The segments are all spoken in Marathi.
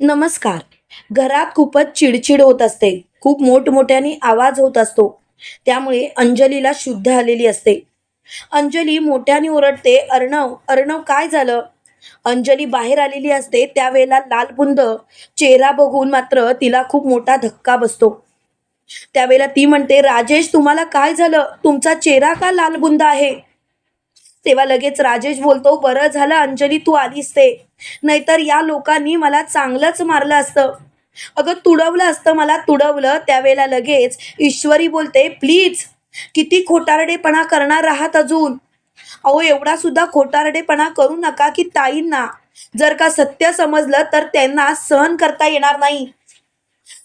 नमस्कार. घरात खूपच चिडचिड होत असते. खूप मोठमोठ्याने आवाज होत असतो. त्यामुळे अंजलीला शुद्ध आलेली असते. अंजली मोठ्याने ओरडते अर्णव अर्णव काय झालं? अंजली बाहेर आलेली असते. त्यावेळेला लालबुंद चेहरा बघून मात्र तिला खूप मोठा धक्का बसतो. त्यावेळेला ती म्हणते राजेश तुम्हाला काय झालं? तुमचा चेहरा का लालबुंद आहे? तेव्हा लगेच राजेश बोलतो बरं झालं अंजली तू आलीस ते. नाहीतर या लोकांनी मला चांगलंच मारलं असतं. अगं तुडवलं असतं मला तुडवलं. त्यावेळेला लगेच ईश्वरी बोलते प्लीज किती खोटारडेपणा करणार आहात अजून? अहो एवढा सुद्धा खोटारडेपणा करू नका की ताईंना. जर का सत्य समजलं तर त्यांना सहन करता येणार नाही.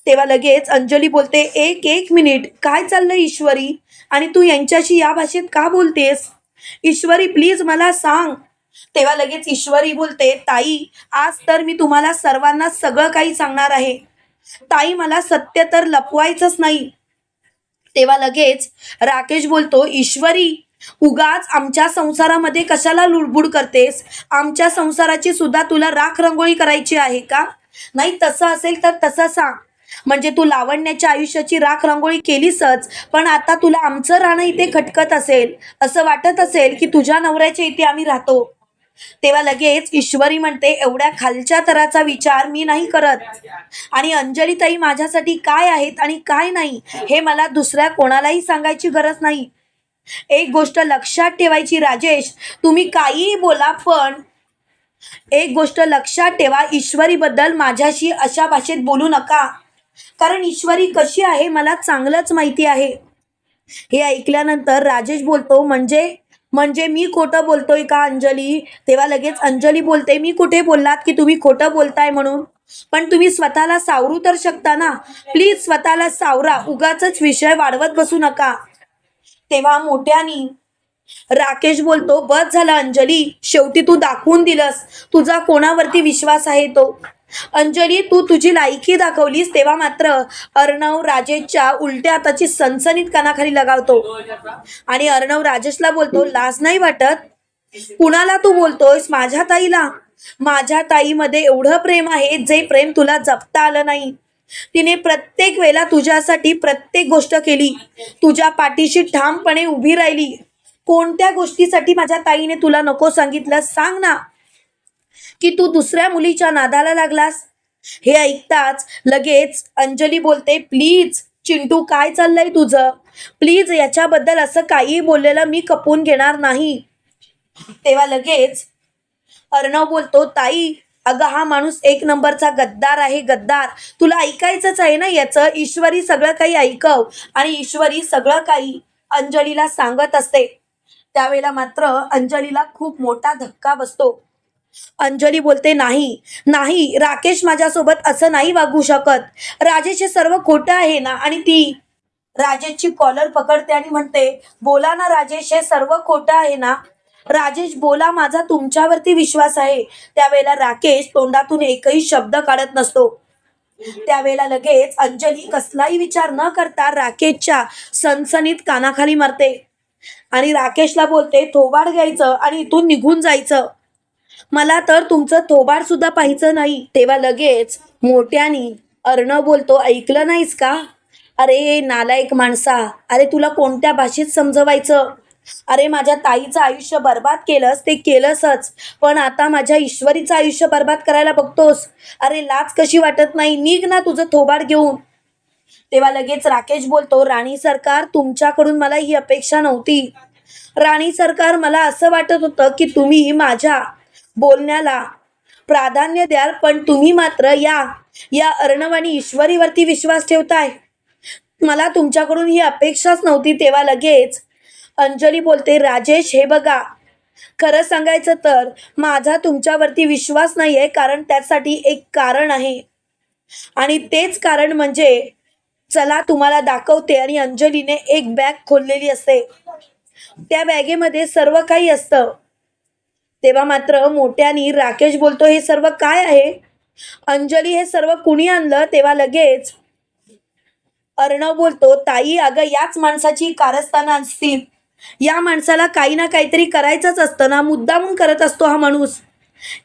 तेव्हा लगेच अंजली बोलते एक एक मिनिट. काय चाललंय ईश्वरी? आणि तू यांच्याशी या भाषेत का बोलतेस? ईश्वरी प्लीज मला सांग. तेव्हा लगेच ईश्वरी बोलते ताई आज तर मी तुम्हाला सर्वांना सगळं काही सांगणार आहे. ताई मला सत्य तर लपवायचंच नाही. तेव्हा लगेच राकेश बोलतो ईश्वरी उगाच आमच्या संसारामध्ये कशाला लुडबुड करतेस? आमच्या संसाराची सुद्धा तुला राख रंगोळी करायची आहे का? नाही तसं असेल तर तसं सांग. म्हणजे तू लावण्याच्या आयुष्याची राख रांगोळी केलीसच पण आता तुला आमचं राहणं इथे खटकत असेल असं वाटत असेल की तुझ्या नवऱ्याच्या इथे आम्ही राहतो. तेव्हा लगेच ईश्वरी म्हणते एवढ्या खालच्या तराचा विचार मी नाही करत. आणि अंजलीताई माझ्यासाठी काय आहेत आणि काय नाही हे मला दुसऱ्या कोणालाही सांगायची गरज नाही. एक गोष्ट लक्षात ठेवायची राजेश तुम्ही काहीही बोला पण एक गोष्ट लक्षात ठेवा ईश्वरीबद्दल माझ्याशी अशा भाषेत बोलू नका. कारण ईश्वरी कशी आहे मला चांगलंच माहिती आहे. हे ऐकल्यानंतर राजेश बोलतो म्हणजे म्हणजे मी खोटं बोलतोय का अंजली? तेव्हा लगेच अंजली बोलते मी कुठे बोललात की तुम्ही खोटं बोलताय म्हणून? पण तुम्ही स्वतःला सावरू तर शकता ना? प्लीज स्वतःला सावरा उगाच विषय वाढवत बसू नका. तेव्हा मोठ्यानी राकेश बोलतो बस झालं अंजली शेवटी तू दाखवून दिलंस. तुझा कोणावरती विश्वास आहे तो? अंजली तू तुझी लायकी दाखवलीस तेव्हा मात्र अर्णव राजेशच्या उलट्या हाताची सनसनीत कानाखाली लगावतो. आणि अर्णव राजेशला बोलतो लाज नाही वाटत? कुणाला तू बोलतोयस? माझ्या ताईला? माझ्या ताईमध्ये एवढं प्रेम आहे जे प्रेम तुला जपता आलं नाही. तिने प्रत्येक वेळेला तुझ्यासाठी प्रत्येक गोष्ट केली. तुझ्या पाठीशी ठामपणे उभी राहिली. कोणत्या गोष्टीसाठी माझ्या ताईने तुला नको सांगितलं? सांग ना. की तू दुसऱ्या मुलीच्या नादाला लागलास? हे ऐकताच लगेच अंजली बोलते प्लीज चिंटू काय चाललंय तुझं? प्लीज याच्याबद्दल असं काही बोललेलं मी कपून घेणार नाही. तेव्हा लगेच अर्णव बोलतो ताई अगं हा माणूस एक नंबरचा गद्दार आहे गद्दार. तुला ऐकायचंच आहे ना याचं? ईश्वरी सगळं काही ऐकव आणि ईश्वरी सगळं काही अंजलीला सांगत असते. त्यावेळेला मात्र अंजलीला खूप मोठा धक्का बसतो. अंजली बोलते नाही नाही राकेश माझ्यासोबत असं नाही वागू शकत. राजेश हे सर्व खोटं आहे ना आणि ती राजेशची कॉलर पकडते आणि म्हणते बोला ना राजेश हे सर्व खोटं आहे ना? राजेश बोला माझा तुमच्यावरती विश्वास आहे. त्यावेळेला राकेश तोंडातून एकही शब्द काढत नसतो. त्यावेळेला लगेच अंजली कसलाही विचार न करता राकेशच्या सनसनीत कानाखाली मारते आणि राकेशला बोलते थोबाड घ्यायचं आणि इथून निघून जायचं. मला तर तुमचं थोबाड सुद्धा पाहायचं नाही. तेव्हा लगेच मोठ्यानी अर्णव बोलतो ऐकलं नाहीस का? अरे नालायक माणसा अरे तुला कोणत्या भाषेत समजवायचं? अरे माझ्या ताईचं आयुष्य बर्बाद केलंस ते केलंसच पण आता माझ्या ईश्वरीचं आयुष्य बर्बाद करायला बघतोस. अरे लाच कशी वाटत नाही? निघ ना तुझं थोबाड घेऊन. तेव्हा लगेच राकेश बोलतो राणी सरकार तुमच्याकडून मला ही अपेक्षा नव्हती. राणी सरकार मला असं वाटत होतं की तुम्ही माझ्या बोलण्याला प्राधान्य द्याल पण तुम्ही मात्र या या अर्णव आणि ईश्वरीवरती विश्वास ठेवताय. मला तुमच्याकडून ही अपेक्षाच नव्हती तेव्हा लगेच अंजली बोलते राजेश हे बघा खरं सांगायचं तर माझा तुमच्यावरती विश्वास नाही आहे कारण त्यासाठी एक कारण आहे. आणि तेच कारण म्हणजे चला तुम्हाला दाखवते आणि अंजलीने एक बॅग खोललेली असते. त्या बॅगेमध्ये सर्व काही असतं. तेव्हा मात्र मोठ्यानी राकेश बोलतो हे सर्व काय आहे? अंजली हे सर्व कुणी आणलं? तेव्हा लगेच अर्णव बोलतो ताई अगं याच माणसाची कारस्थानं असतील. या माणसाला काही ना काहीतरी करायचंच असतं ना मुद्दामून करत असतो हा माणूस.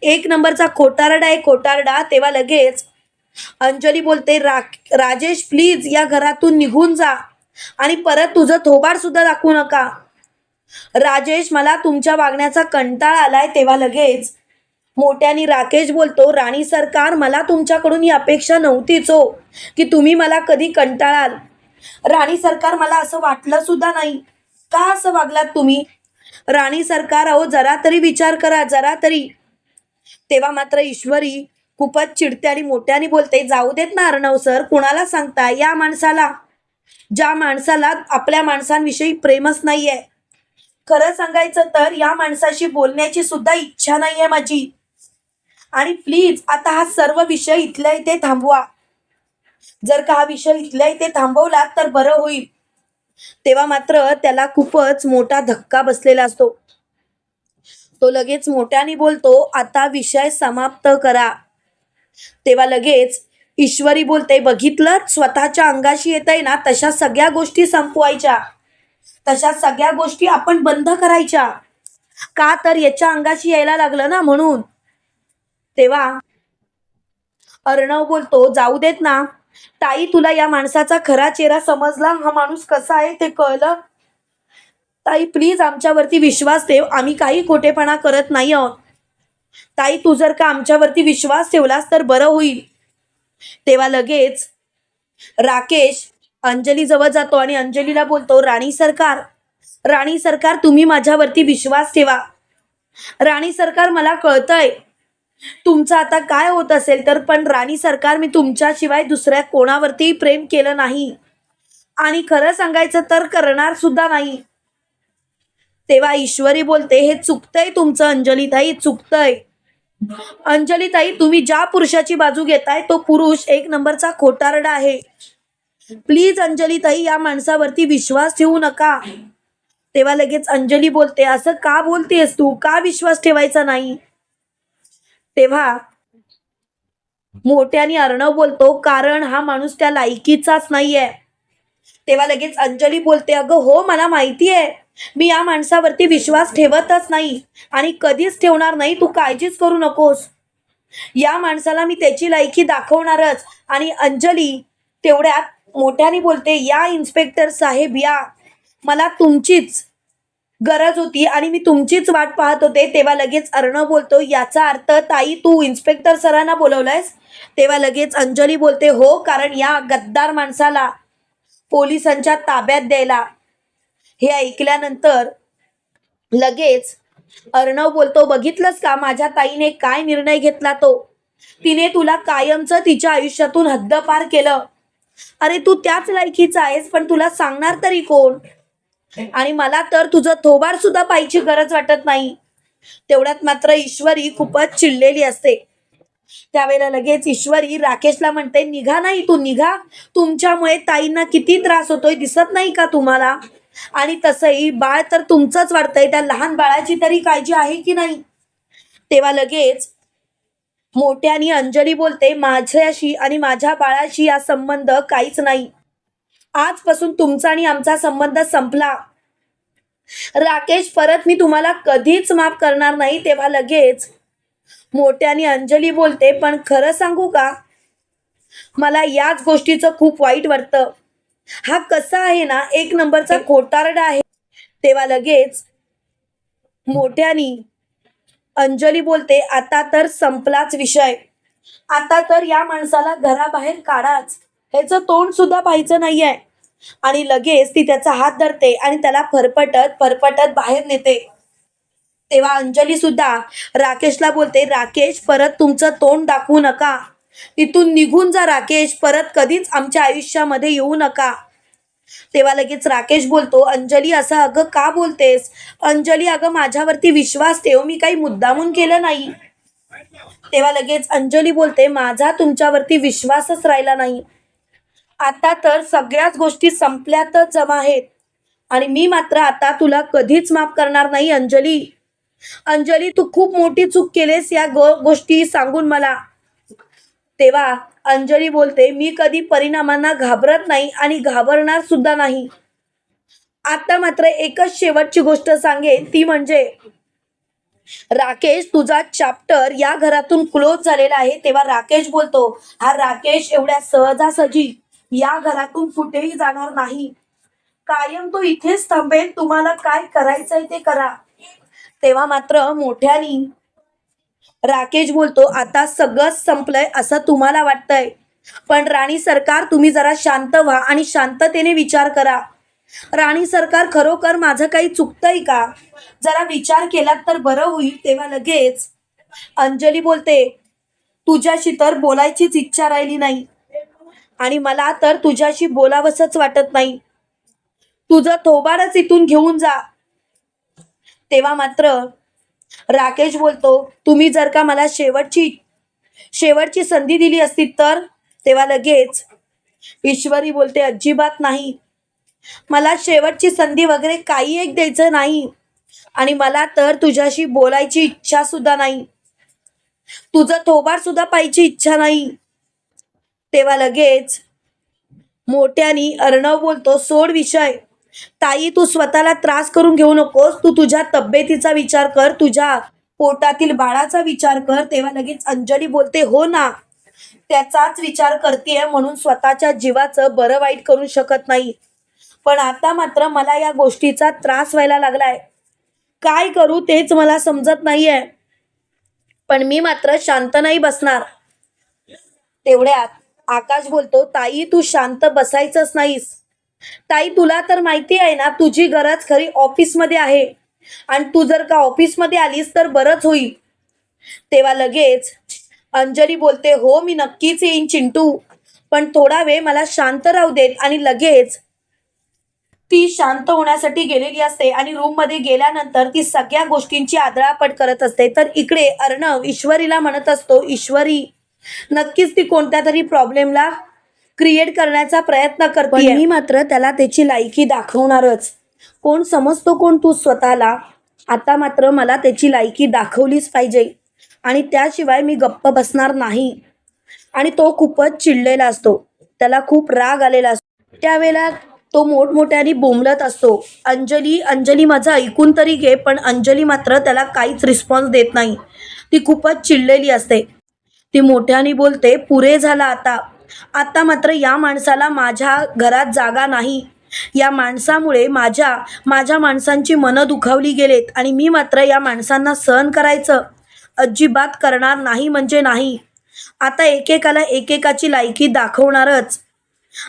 एक नंबरचा खोटारडा आहे खोटारडा. तेव्हा लगेच अंजली बोलते रा राजेश प्लीज या घरातून निघून जा आणि परत तुझं थोबाड सुद्धा दाखवू नका. राजेश मला तुमच्या वागण्याचा कंटाळा आलाय तेव्हा लगेच. मोठ्याने राकेश बोलतो राणी सरकार मला तुमच्याकडून ही अपेक्षा नव्हतीच हो की तुम्ही मला कधी कंटाळाल. राणी सरकार मला असं वाटलं सुद्धा नाही. का असं वागलात तुम्ही? राणी सरकार अहो जरा तरी विचार करा जरा तरी. तेव्हा मात्र ईश्वरी खूपच चिडते आणि मोठ्याने बोलते जाऊ देत ना अर्णव सर कुणाला सांगता या माणसाला? ज्या माणसाला आपल्या माणसांविषयी प्रेमच नाही आहे खरं सांगायचं तर या माणसाशी बोलण्याची सुद्धा इच्छा नाहीये माझी. आणि प्लीज आता हा सर्व विषय इथल्या इथे थांबवा. जर का हा विषय इथल्या इथे थांबवला तर बरं होईल. तेव्हा मात्र त्याला खूपच मोठा धक्का बसलेला असतो. तो लगेच मोठ्याने बोलतो आता विषय समाप्त करा. तेव्हा लगेच ईश्वरी बोलते बघितलं? स्वतःच्या अंगाशी येत आहे ना तशा सगळ्या गोष्टी संपवायच्या. तशा सगळ्या गोष्टी आपण बंद करायच्या. का तर याच्या अंगाशी यायला लागलं ना म्हणून. तेव्हा अर्णव बोलतो जाऊ देत ना. ताई तुला या माणसाचा खरा चेहरा समजला? हा माणूस कसा आहे ते कळलं? ताई प्लीज आमच्यावरती विश्वास ठेव. आम्ही काही खोटेपणा करत नाही आहोत. ताई तू जर का आमच्यावरती विश्वास ठेवलास तर बरं होईल. तेव्हा लगेच राकेश अंजली जवळ जातो आणि अंजलीला बोलतो राणी सरकार राणी सरकार तुम्ही माझ्यावरती विश्वास ठेवा. राणी सरकार मला कळतंय. तुमचं आता काय होत असेल तर पण राणी सरकार मी तुमच्याशिवाय दुसऱ्या कोणावरती प्रेम केलं नाही. आणि खरं सांगायचं तर करणार सुद्धा नाही. तेव्हा ईश्वरी बोलते हे चुकतंय तुमचं अंजलीताई चुकतंय. अंजलीताई तुम्ही ज्या पुरुषाची बाजू घेताय तो पुरुष एक नंबरचा खोटारडा आहे. प्लीज अंजली ताई या माणसावरती विश्वास ठेवू नका. तेव्हा लगेच अंजली बोलते असं का बोलतेस तू? का विश्वास ठेवायचा नाही? तेव्हा मोठ्याने अर्णव बोलतो कारण हा माणूस त्या लायकीचाच नाहीये. तेव्हा लगेच अंजली बोलते अगं हो मला माहिती आहे. मी या माणसावरती विश्वास ठेवतच नाही आणि कधीच ठेवणार नाही तू काळजीच करू नकोस. या माणसाला मी त्याची लायकी दाखवणारच आणि अंजली तेवढ्यात मोठ्याने बोलते या इन्स्पेक्टर साहेब या. मला तुमचीच गरज होती आणि मी तुमचीच वाट पाहत होते. तेव्हा लगेच अर्णव बोलतो याचा अर्थ ताई तू इन्स्पेक्टर सरांना बोलवलायस? तेव्हा लगेच अंजली बोलते हो कारण या गद्दार माणसाला पोलिसांच्या ताब्यात द्यायला. हे ऐकल्यानंतर लगेच अर्णव बोलतो बघितलंस का माझ्या ताईने काय निर्णय घेतला तो? तिने तुला कायमचं तिच्या आयुष्यातून हद्दपार केलं. अरे तू त्याच लायकीचा आहेस पण तुला सांगणार तरी कोण? आणि मला तर तुझं थोबार सुद्धा पाहिजे गरज वाटत नाही. तेवढ्यात मात्र ईश्वरी खूपच चिडलेली असते. त्यावेळेला लगेच ईश्वरी राकेशला म्हणते निघा नाही तू निघा. तुमच्यामुळे ताईंना किती त्रास होतोय दिसत नाही का तुम्हाला? आणि तसंही बाळ तर तुमचंच वाटतंय त्या लहान बाळाची तरी काळजी आहे की नाही? तेव्हा लगेच मोठ्याने अंजली बोलते माझ्याशी आणि माझ्या बाळाशी हा संबंध काहीच नाही. आजपासून तुमचा आणि आमचा संबंध संपला. राकेश परत मी तुम्हाला कधीच माफ करणार नाही तेव्हा लगेच. मोठ्याने अंजली बोलते पण खरं सांगू का? मला याच गोष्टीचं खूप वाईट वाटतं. हा कसा आहे ना एक नंबरचा खोटारडा आहे. तेव्हा लगेच मोठ्यानी अंजली बोलते आता तर संपलाच विषय. आता तर या माणसाला घराबाहेर काढाच. ह्याचं तोंड सुद्धा पाहायचं नाहीये. आणि लगेच ती त्याचा हात धरते आणि त्याला फरफटत फरफटत बाहेर नेते. तेव्हा अंजली सुद्धा राकेशला बोलते राकेश परत तुमचं तोंड दाखवू नका. इथून निघून जा राकेश. परत कधीच आमच्या आयुष्यामध्ये येऊ नका. तेव्हा लगेच राकेश बोलतो अंजली असं अगं का बोलतेस? अंजली अगं माझ्यावरती विश्वास ठेव मी काही मुद्दामून केलं नाही. तेव्हा लगेच अंजली बोलते माझा तुमच्यावरती विश्वासच राहिला नाही. आता तर सगळ्याच गोष्टी संपल्यातच जमा आहेत. आणि मी मात्र आता तुला कधीच माफ करणार नाही अंजली. अंजली तू खूप मोठी चूक केलेस या गो गोष्टी सांगून मला. तेव्हा अंजली बोलते मी कधी परिणामांना घाबरत नाही आणि घाबरणार सुद्धा नाही. आता मात्र एकच शेवटची गोष्ट सांगेन ती म्हणजे राकेश तुझा चॅप्टर या घरातून क्लोज झालेला आहे. तेव्हा राकेश बोलतो हा राकेश एवढ्या सहजासहजी या घरातून कुठेही जाणार नाही. कायम तो इथेच थांबेल तुम्हाला काय करायचंय ते करा. तेव्हा मात्र मोठ्यानी राकेश बोलतो आता सगळंच संपलंय असं तुम्हाला वाटतंय. पण राणी सरकार तुम्ही जरा शांत व्हा आणि शांततेने विचार करा. राणी सरकार खरोखर माझं काही चुकतंय का? जरा विचार केलात तर बरं होईल तेव्हा लगेच. अंजली बोलते तुझ्याशी तर बोलायचीच इच्छा राहिली नाही. आणि मला तर तुझ्याशी बोलावंसच वाटत नाही. तुझं थोबाडच इथून घेऊन जा. तेव्हा मात्र राकेश बोलतो तुम्ही जर का मला शेवटची शेवटची संधी दिली असती तर? तेव्हा लगेच ईश्वरी बोलते अजिबात नाही. मला शेवटची संधी वगैरे काही एक द्यायचं नाही आणि मला तर तुझ्याशी बोलायची इच्छा सुद्धा नाही. तुझं थोबाड सुद्धा पाहिजे इच्छा नाही. तेव्हा लगेच मोठ्यानी अर्णव बोलतो सोड विषय. ताई तू स्वतःला त्रास करून घेऊ नकोस. तू तुझ्या तब्येतीचा विचार कर. तुझ्या पोटातील बाळाचा विचार कर. तेव्हा लगेच अंजली बोलते हो ना त्याचाच विचार करते म्हणून स्वतःच्या जीवाचं बरं वाईट करू शकत नाही. पण आता मात्र मला या गोष्टीचा त्रास व्हायला लागलाय. काय करू तेच मला समजत नाहीये. पण मी मात्र शांत नाही बसणार. तेवढ्यात आकाश बोलतो ताई तू शांत बसायचंच नाहीस. ताई तुला तर माहिती आहे ना तुझी गरज खरी ऑफिसमध्ये आहे. आणि तू जर का ऑफिसमध्ये आलीस तर बरंच होईल. तेव्हा लगेच अंजली बोलते हो मी नक्कीच येईन चिंटू. पण थोडा वेळ मला शांत राहू देत. आणि लगेच ती शांत होण्यासाठी गेलेली असते आणि रूममध्ये गेल्यानंतर ती सगळ्या गोष्टींची आदळापट करत असते. तर इकडे अर्णव ईश्वरीला म्हणत असतो ईश्वरी नक्कीच ती कोणत्या तरी प्रॉब्लेमला क्रिएट करण्याचा प्रयत्न करते मी मात्र त्याला त्याची लायकी दाखवणारच. कोण समजतो कोण तू स्वतःला? आता मात्र मला त्याची लायकी दाखवलीच पाहिजे. आणि त्याशिवाय मी गप्प बसणार नाही. आणि तो खूपच चिडलेला असतो. त्याला खूप राग आलेला असतो. त्यावेळेला तो मोठमोठ्याने बोंबलत असतो. अंजली अंजली माझं ऐकून तरी घे पण अंजली मात्र त्याला काहीच रिस्पॉन्स देत नाही. ती खूपच चिडलेली असते. ती मोठ्याने बोलते पुरे झाला आता. आता मात्र या माणसाला माझ्या घरात जागा नाही. या माणसामुळे माझ्या माझ्या माणसांची मनं दुखावली गेलेत आणि मी मात्र या माणसांना सहन करायचं अजिबात करणार नाही म्हणजे नाही. आता एकेकाला एकेकाची लायकी दाखवणारच.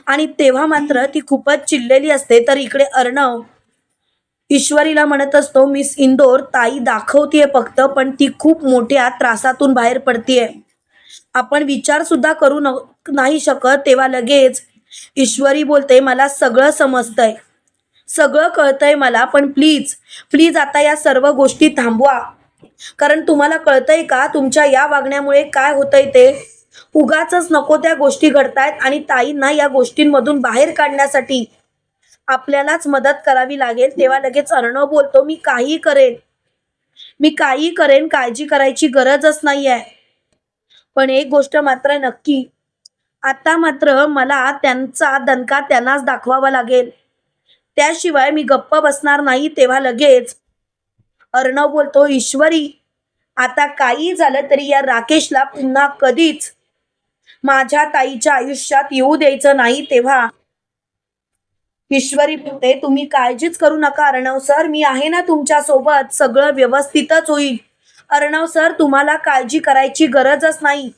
आणि तेव्हा मात्र ती खूपच चिडलेली असते. तर इकडे अर्णव ईश्वरीला म्हणत असतो मिस इंदोर ताई दाखवतीये फक्त पण ती खूप मोठ्या त्रासातून बाहेर पडतीये. आपण विचार सुद्धा करू न नाही शकत तेव्हा लगेच ईश्वरी बोलते मला सगळं समजतंय. सगळं कळतंय मला पण प्लीज प्लीज आता या सर्व गोष्टी थांबवा. कारण तुम्हाला कळतंय का तुमच्या या वागण्यामुळे काय होतंय ते? उगाच नको त्या गोष्टी घडतायत आणि ताईंना या गोष्टींमधून बाहेर काढण्यासाठी आपल्यालाच मदत करावी लागेल. तेव्हा लगेच अर्णव बोलतो मी काही करेन. मी काही करेन काळजी करायची गरजच नाही आहे पण एक गोष्ट मात्र नक्की. आता मात्र मला त्यांचा दणका त्यांनाच दाखवावा लागेल. त्याशिवाय मी गप्प बसणार नाही तेव्हा लगेच. अर्णव बोलतो ईश्वरी आता काही झालं तरी या राकेशला पुन्हा कधीच माझ्या ताईच्या आयुष्यात येऊ द्यायचं नाही तेव्हा. ईश्वरी पुते तुम्ही काळजीच करू नका अर्णव सर मी आहे ना तुमच्यासोबत सगळं व्यवस्थितच होईल. अर्णव सर तुम्हाला काळजी करायची गरजच नाही.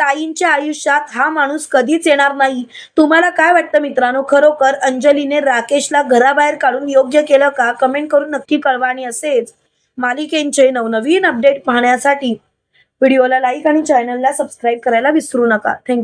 ताईंच्या आयुष्यात हा माणूस कधीच येणार नाही. तुम्हाला काय वाटतं मित्रांनो? खरोखर अंजलीने राकेशला घराबाहेर काढून योग्य केलं का? कमेंट करून नक्की कळवा आणि असेच मालिकेंचे नवनवीन अपडेट पाहण्यासाठी. व्हिडिओला लाईक आणि चॅनलला सबस्क्राईब करायला विसरू नका. थँक्यू